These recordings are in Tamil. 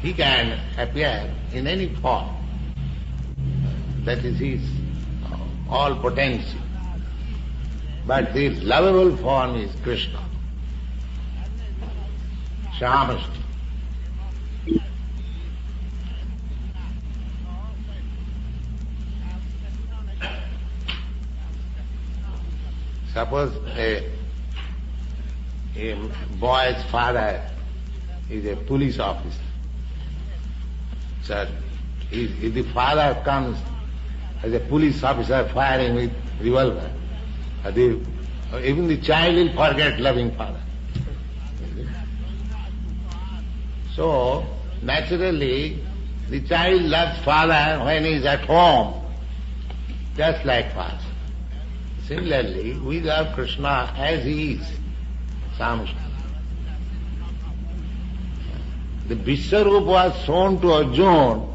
He can appear in any form. That is his uh, all potency. But the lovable form is Krishna. Shyamashti. Suppose a, a boy's father is a police officer. So if, if the father comes as a police officer firing with revolver, the, even the child will forget loving father. So, naturally, the child loves father when he is at home, just like father. Similarly, we love Krishna as he is, Samashti. The Vishwarup was shown to Arjuna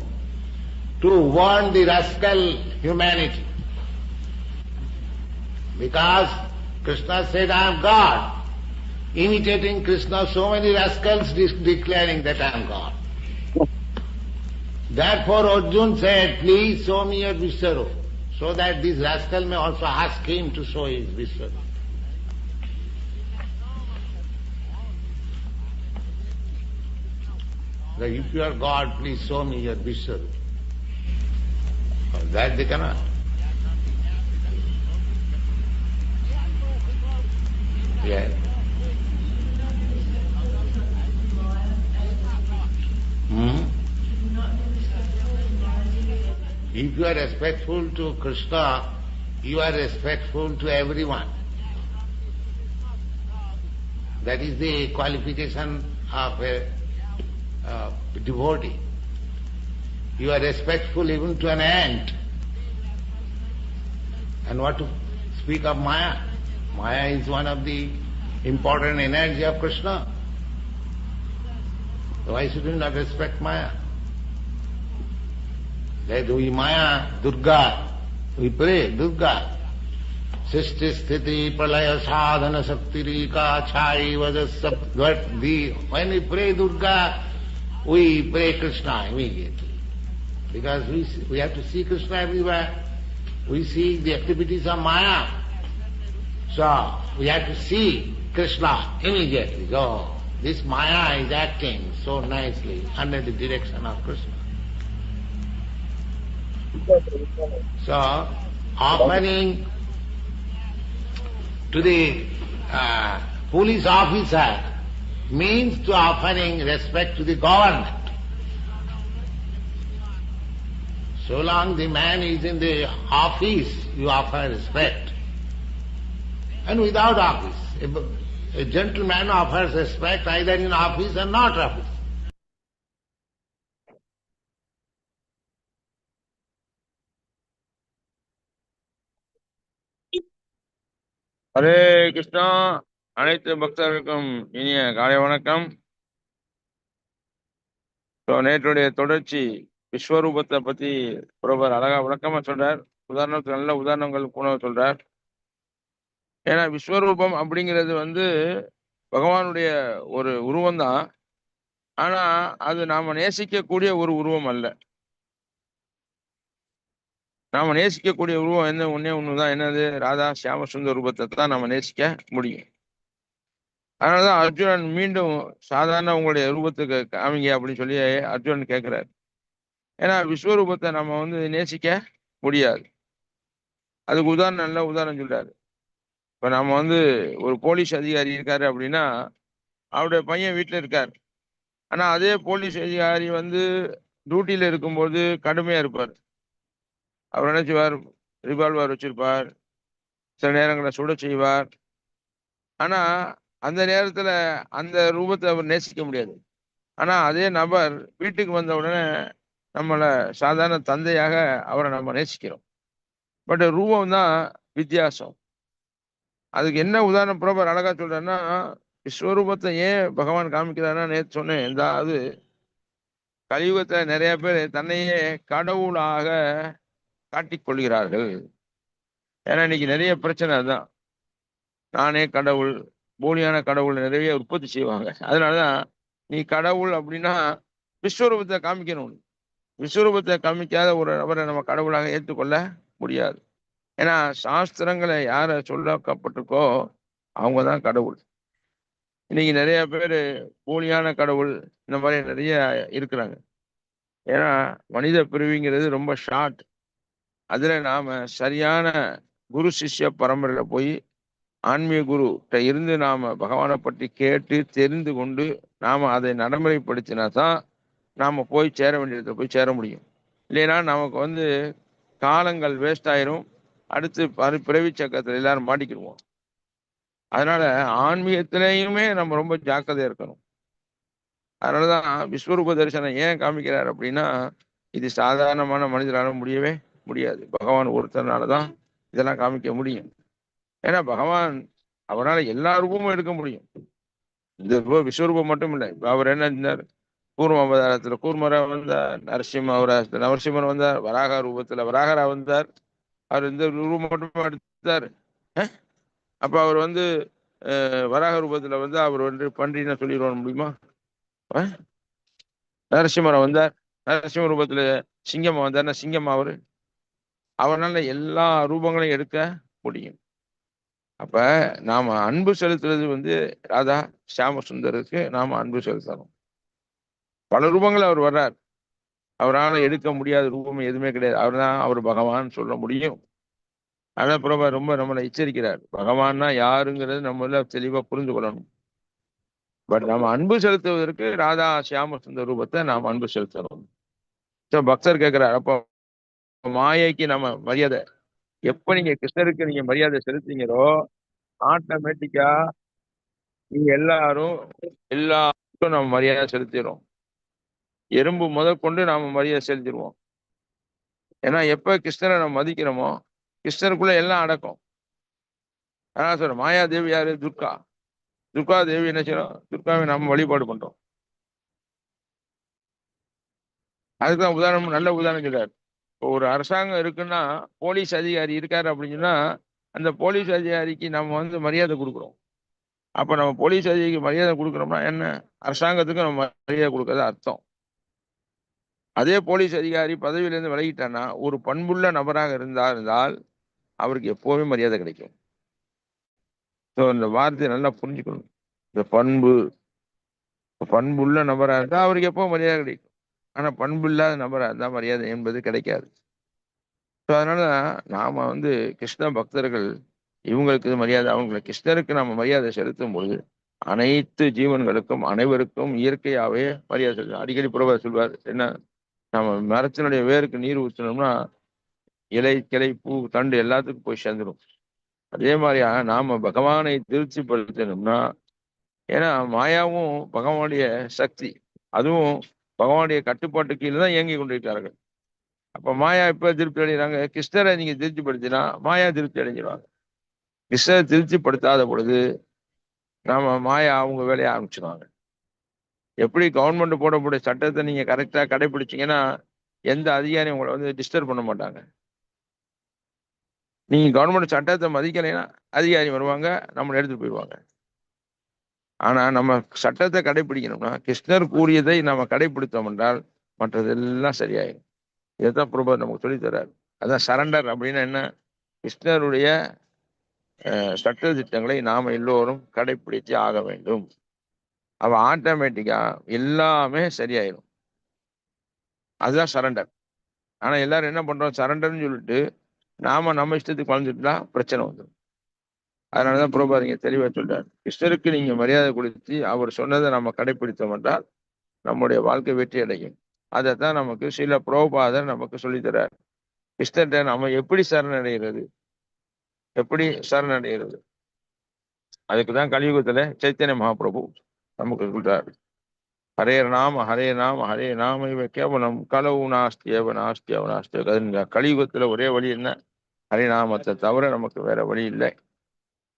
to warn the rascal humanity. Because Krishna said, I am God. Imitating Krishna, so many rascals de- declaring that I am God. Therefore Arjuna said, please show me your Vishwarup, so that this rascal may also ask him to show his Vishwarup. If you are God, please show me your Vishwarup. That they cannot. Yes. Hmm? If you are respectful to Krishna, you are respectful to everyone. That is the qualification of a uh, devotee. You are respectful even to an ant. And what to speak of Maya? Maya is one of the important energy of Krishna. Why should we not respect Maya? That we Maya, Durga, we pray Durga. Sthiti pralaya sadhana saktirika chai vajasap. But the, when we pray Durga, we pray Krishna immediately. Because we, we have to see Krishna everywhere. We see the activities of Maya. So we have to see Krishna immediately. Go. This Maya is acting so nicely under the direction of Krishna. So offering to the uh, police officer means to offering respect to the government. So long the man is in the office, you offer respect. And without office, a, a gentleman offers respect either in office or not office. Hare Krishna அனைத்து பக்தர்களுக்கும் இனிய காலை வணக்கம். ஸோ நேற்றுடைய தொடர்ச்சி விஸ்வரூபத்தை பத்தி ஒருவர் அழகா விளக்கமா சொல்றார். உதாரணத்துக்கு நல்ல உதாரணங்கள் கூட சொல்றார். ஏன்னா விஸ்வரூபம் அப்படிங்கிறது வந்து பகவானுடைய ஒரு உருவம் தான். ஆனா அது நாம நேசிக்கக்கூடிய ஒரு உருவம் அல்ல. நாம நேசிக்கக்கூடிய உருவம் என்ன? ஒன்னே ஒண்ணுதான். என்னது? ராதா சியாமசுந்த ரூபத்தை தான் நாம நேசிக்க முடியும். அதனாலதான் அர்ஜுனன் மீண்டும் சாதாரண உங்களுடைய ரூபத்துக்கு காமிங்க அப்படின்னு சொல்லி அர்ஜுனன் கேட்கிறார் ஏன்னா விஸ்வரூபத்தை நம்ம வந்து நேசிக்க முடியாது. அதுக்கு உதாரணம் நல்ல உதாரணம் சொல்றாரு. இப்ப நம்ம வந்து ஒரு போலீஸ் அதிகாரி இருக்காரு அப்படின்னா அவருடைய பையன் வீட்டுல இருக்கார். ஆனா அதே போலீஸ் அதிகாரி வந்து டியூட்டியில இருக்கும்போது கடுமையா இருப்பார். அவர் நினைச்சுவார் ரிவால்வர் வச்சிருப்பார். சில நேரங்களில் சுட செய்வார். ஆனா அந்த நேரத்துல அந்த ரூபத்தை அவர் நேசிக்க முடியாது. ஆனா அதே நபர் வீட்டுக்கு வந்த உடனே நம்மளை சாதாரண தந்தையாக அவரை நம்ம நேசிக்கிறோம். பட் ரூபம் தான் வித்தியாசம். அதுக்கு என்ன உதாரணம் புறவர் அழகா சொல்றேன்னா விஸ்வரூபத்தை ஏன் பகவான் காமிக்கிறாருன்னா நேற்று சொன்னேன். எந்தாவது கலியுகத்துல நிறைய பேர் தன்னையே கடவுளாக காட்டிக்கொள்கிறார்கள் ஏன்னா இன்னைக்கு நிறைய பிரச்சனை அதுதான். நானே கடவுள் போலியான கடவுள் நிறைய உற்பத்தி செய்வாங்க. அதனாலதான் நீ கடவுள் அப்படின்னா விஸ்வரூபத்தை காமிக்கணும் விஸ்வரூபத்தை காமிக்காத ஒரு நபரை நம்ம கடவுளாக ஏற்றுக்கொள்ள முடியாது. ஏன்னா சாஸ்திரங்களை யார சொல்லப்பட்டிருக்கோ அவங்க தான் கடவுள். இன்னைக்கு நிறைய பேர் போலியான கடவுள் இந்த மாதிரி நிறைய இருக்கிறாங்க. ஏன்னா மனித பிரிவிங்கிறது ரொம்ப ஷார்ட் அதில் நாம் சரியான குரு சிஷ்ய பரம்பரையில் போய் ஆன்மீக குரு இருந்து நாம் பகவானை பற்றி கேட்டு தெரிந்து கொண்டு நாம் அதை நடைமுறைப்படுத்தினா தான் நாம் போய் சேர வேண்டியதை போய் சேர முடியும். இல்லைன்னா நமக்கு வந்து காலங்கள் வேஸ்ட் ஆயிரும். அடுத்து பரு பிறவி சக்கரத்தில் எல்லாரும் மாட்டிக்கிடுவோம். அதனால ஆன்மீகத்திலேயுமே நம்ம ரொம்ப ஜாக்கிரதையாக இருக்கணும். அதனாலதான் விஸ்வரூப தரிசனம் ஏன் காமிக்கிறார் அப்படின்னா இது சாதாரணமான மனிதரால் முடியவே முடியாது. பகவான் ஒருத்தனால தான் இதெல்லாம் காமிக்க முடியும். ஏன்னா பகவான் அவரால் எல்லா ரூபமும் எடுக்க முடியும். இந்த விஸ்வரூபம் மட்டும் இல்லை இப்ப அவர் என்ன இருந்தார் கூர்ம அவதாரத்துல கூர்மரா வந்தார் நரசிம்ம அவதாரத்துல நரசிம்மன் வந்தார் வராக ரூபத்துல வராகரா வந்தார். அவர் இந்த ரூபம் மட்டும் எடுத்தார். அஹ்? அப்ப அவர் வந்து வராக ரூபத்துல வந்து அவர் வந்து பன்றின்னு சொல்லிடுவார் முடியுமா? நரசிம்மரை வந்தார். நரசிம்ம ரூபத்துல சிங்கம்மா வந்தார்னா சிங்கம்மா அவர். அவரால எல்லா ரூபங்களையும் எடுக்க முடியும். அப்ப நாம அன்பு செலுத்துறது வந்து ராதா சியாம சுந்தருக்கு நாம அன்பு செலுத்தணும். பல ரூபங்கள் அவர் வர்றார். அவரால் எடுக்க முடியாத ரூபம் எதுவுமே கிடையாது. அவர் தான் அவர் பகவான் சொல்ல முடியும். அதான் பிரபா ரொம்ப நம்மளை எச்சரிக்கிறார். பகவான்னா யாருங்கிறது நம்மள தெளிவா புரிந்து கொள்ளணும். பட் நம்ம அன்பு செலுத்துவதற்கு ராதா சியாம சுந்தர் ரூபத்தை நாம் அன்பு செலுத்தணும். So, பக்தர் கேட்கிறார் அப்போ மாயைக்கு நம்ம மரியாதை எப்ப நீங்க கிருஷ்ணருக்கு நீங்க மரியாதை செலுத்தீங்களோ ஆட்டோமேட்டிக்கா நீங்க எல்லாரும் எல்லாருக்கும் நம்ம மரியாதை செலுத்திடுறோம். எறும்பு முதற்கொண்டு நாம மரியாதை செலுத்திடுவோம். ஏன்னா எப்ப கிருஷ்ணரை நம்ம மதிக்கிறோமோ கிருஷ்ணருக்குள்ள எல்லாம் அடக்கம். அதான் சொல்றேன் மாயாதேவி யாரு? துர்கா. துர்கா தேவி என்ன செய்யறோம் துர்காவை நம்ம வழிபாடு பண்றோம். அதுக்குதான் உதாரணம் நல்ல உதாரணம் சொல்றாரு. இப்போ ஒரு அரசாங்கம் இருக்குன்னா போலீஸ் அதிகாரி இருக்காரு அப்படின்னு சொன்னா அந்த போலீஸ் அதிகாரிக்கு நம்ம வந்து மரியாதை கொடுக்குறோம். அப்போ நம்ம போலீஸ் அதிகாரிக்கு மரியாதை கொடுக்குறோம்னா என்ன? அரசாங்கத்துக்கு நம்ம மரியாதை கொடுக்கறது அர்த்தம். அதே போலீஸ் அதிகாரி பதவியிலேருந்து விலகிட்டான்னா ஒரு பண்புள்ள நபராக இருந்தா இருந்தால் அவருக்கு எப்போவுமே மரியாதை கிடைக்கும். ஸோ இந்த வார்த்தையை நல்லா புரிஞ்சுக்கணும். இந்த பண்பு பண்புள்ள நபராக இருந்தால் அவருக்கு எப்போ மரியாதை கிடைக்கும். ஆனா பண்பு இல்லாத நபராக இருந்தால் மரியாதை என்பது கிடைக்காது. ஸோ அதனால நாம வந்து கிருஷ்ண பக்தர்கள் இவங்களுக்கு மரியாதை அவங்களுக்கு கிருஷ்ணருக்கு நாம மரியாதை செலுத்தும் பொழுது அனைத்து ஜீவன்களுக்கும் அனைவருக்கும் இயற்கையாவே மரியாதை செலுத்தும் அடிக்கடி புறவா சொல்வார் என்ன நம்ம மரத்தினுடைய வேருக்கு நீர் ஊற்றினோம்னா இலை கிளை பூ தண்டு எல்லாத்துக்கும் போய் சேர்ந்துடும் அதே மாதிரியா நாம பகவானை திருப்திப்படுத்தணும்னா ஏன்னா மாயாவும் பகவானுடைய சக்தி. அதுவும் பகவானுடைய கட்டுப்பாட்டு கீழே தான் இயங்கி கொண்டிருக்கிறார்கள். அப்போ மாயா இப்போ திருப்தி அடைகிறாங்க. கிருஷ்ணரை நீங்கள் திருப்திப்படுத்தினா மாயா திருப்தி அடைஞ்சிருவாங்க. கிருஷ்ணரை திருப்திப்படுத்தாத பொழுது நாம மாயா அவங்க வேலையை ஆரம்பிச்சிருவாங்க. எப்படி கவர்மெண்ட் போடக்கூடிய சட்டத்தை நீங்கள் கரெக்டாக கடைபிடிச்சிங்கன்னா எந்த அதிகாரியும் உங்களை வந்து டிஸ்டர்ப் பண்ண மாட்டாங்க. நீங்கள் கவர்மெண்ட் சட்டத்தை மதிக்கலைன்னா அதிகாரி வருவாங்க நம்மளை எடுத்துகிட்டு போயிடுவாங்க. ஆனா நம்ம சட்டத்தை கடைபிடிக்கணும்னா கிருஷ்ணர் கூறியதை நம்ம கடைபிடித்தோம் என்றால் மற்றதெல்லாம் சரியாயிடும் இதைத்தான் பிரபு நமக்கு சொல்லித்தரார் அதான் சரண்டர் அப்படின்னா என்ன? கிருஷ்ணருடைய சட்ட திட்டங்களை நாம எல்லோரும் கடைபிடித்து ஆக வேண்டும். அவ ஆட்டோமேட்டிக்கா எல்லாமே சரியாயிடும் அதுதான் சரண்டர். ஆனா எல்லாரும் என்ன பண்றோம்? சரண்டர்னு சொல்லிட்டு நாம நம்ம இஷ்டத்துக்கு வளர்ந்துட்டா பிரச்சனை வந்துடும் அதனாலதான் புரோபாதிங்க தெளிவா சொல்றாரு. கிருஷ்ணருக்கு நீங்க மரியாதை கொடுத்து அவர் சொன்னதை நம்ம கடைபிடித்தோம் என்றால் நம்முடைய வாழ்க்கை வெற்றி அடையும். அதைத்தான் நமக்கு சில புரோபாதர் நமக்கு சொல்லித்தரார் கிருஷ்ணர்கிட்ட நம்ம எப்படி சரணடைகிறது? எப்படி சரணடைகிறது? அதுக்குதான் கலியுகத்துல சைத்தன்ய மகாபிரபு நமக்கு சொல்றாரு. ஹரே நாம ஹரே நாம ஹரே நாம இவ கேவலம் கலவு நாஸ்தி ஏவ நாஸ்தி அவ நாஸ்தி. கலியுகத்துல ஒரே வழி என்ன? ஹரிநாமத்தை தவிர நமக்கு வேற வழி இல்லை.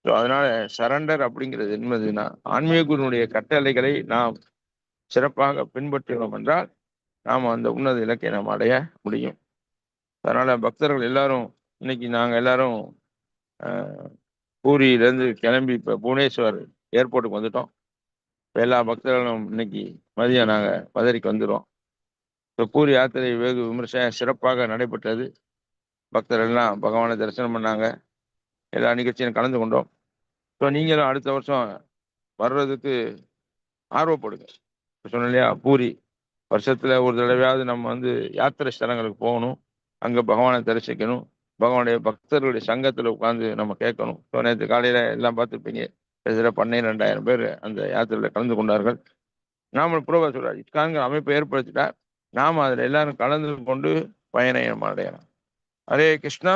ஸோ அதனால சரண்டர் அப்படிங்கிறது என்பதுன்னா ஆன்மீக குருனுடைய கட்டளைகளை நாம் சிறப்பாக பின்பற்றினோம் என்றால் நாம் அந்த உன்னத இலக்கை நாம் அடைய முடியும். அதனால பக்தர்கள் எல்லாரும் இன்னைக்கு நாங்கள் எல்லாரும் பூரியிலேருந்து கிளம்பி இப்போ புவனேஸ்வர் ஏர்போர்ட்டுக்கு வந்துட்டோம். எல்லா பக்தர்களும் இன்னைக்கு மதியம் நாங்கள் மதுரைக்கு வந்துடுவோம் இப்போ பூரி யாத்திரை வெகு விமர்சையாக சிறப்பாக நடைபெற்றது. பக்தர்கள்லாம் பகவானை தரிசனம் பண்ணாங்க. எல்லா நிகழ்ச்சியும் கலந்து கொண்டோம். ஸோ நீங்களும் அடுத்த வருஷம் வர்றதுக்கு ஆர்வப்படுங்க. இப்போ சொன்னேன் இல்லையா பூரி. வருஷத்துல ஒரு தடவையாவது நம்ம வந்து யாத்திரை ஸ்தலங்களுக்கு போகணும். அங்க பகவானை தரிசிக்கணும். பகவானுடைய பக்தர்களுடைய சங்கத்தில் உட்காந்து நம்ம கேட்கணும். ஸோ நேற்று காலையில எல்லாம் பார்த்துருப்பீங்க. கிட்டத்தட்ட பன்னிரெண்டாயிரம் பேர் அந்த யாத்திரையில் கலந்து கொண்டார்கள். நாம புரோபா சொல்கிறார் இஸ்கான்கள் அமைப்பை ஏற்படுத்திட்டா நாம அதில் எல்லாரும் கலந்து கொண்டு பயணம் அடையலாம் ஹரே கிருஷ்ணா.